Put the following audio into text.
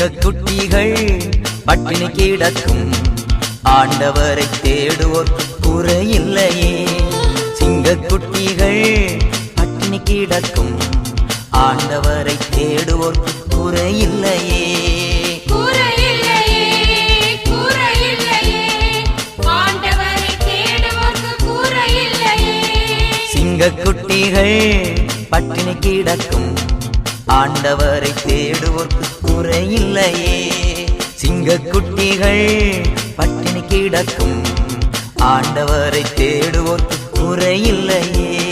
சிங்கக்குட்டிகள் பட்டினி கிடக்கும். ஆண்டவரை தேடுவோர்க்கு குறையில்லையே. சிங்கக்குட்டிகள் பட்டினி கிடக்கும். ஆண்டவரை தேடுவோர்க்கு குறையில்லையே. சிங்கக்குட்டிகள் பட்டினி கிடக்கும். ஆண்டவரை தேடுவோர்க்கு குறையில்லையே சிங்கக்குட்டிகள் பட்டினி கிடக்கும். ஆண்டவரை தேடுவோர்க்கு குறையில்லையே